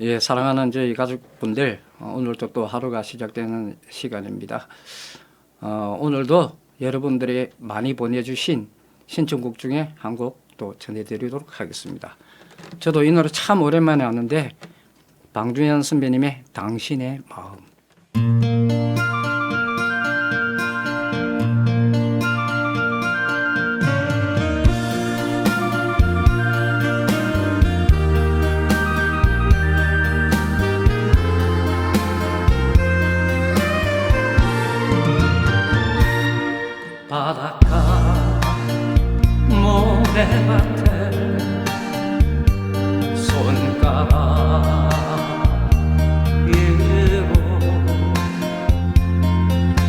예, 사랑하는 저희 가족분들, 어, 오늘도 또 하루가 시작되는 시간입니다. 어, 오늘도 여러분들이 많이 보내주신 신청곡 중에 한 곡 또 전해드리도록 하겠습니다. 저도 이 노래 참 오랜만에 왔는데 방준현 선배님의 당신의 마음. 모래밭에 손가락 위로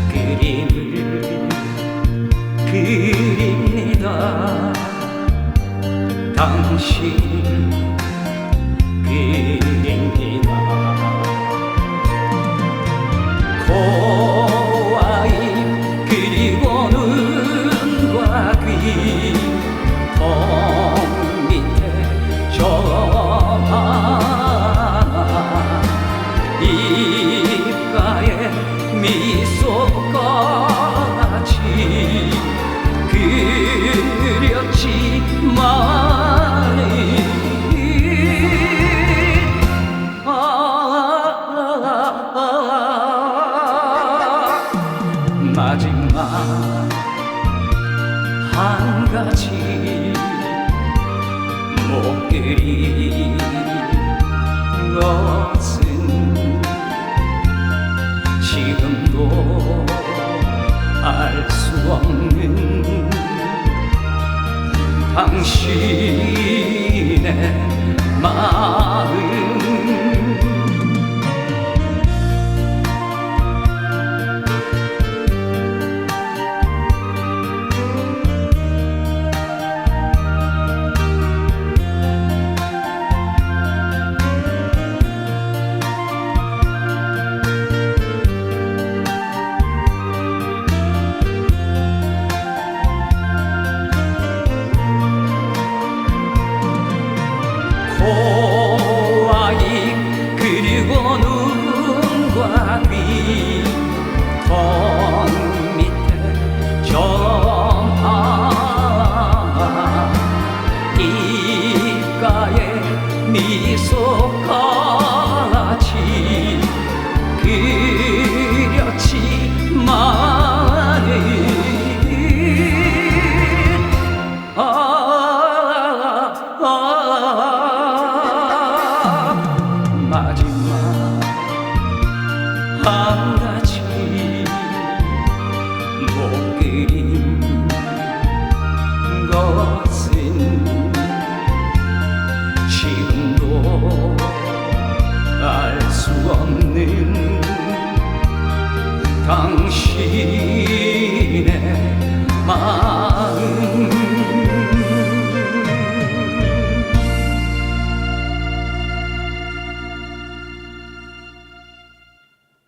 그림을 그립니다. 당신 미소까지 그렸지만 아, 마지막 한 가지 당 before. 지금도 알 수 없는 당신의 마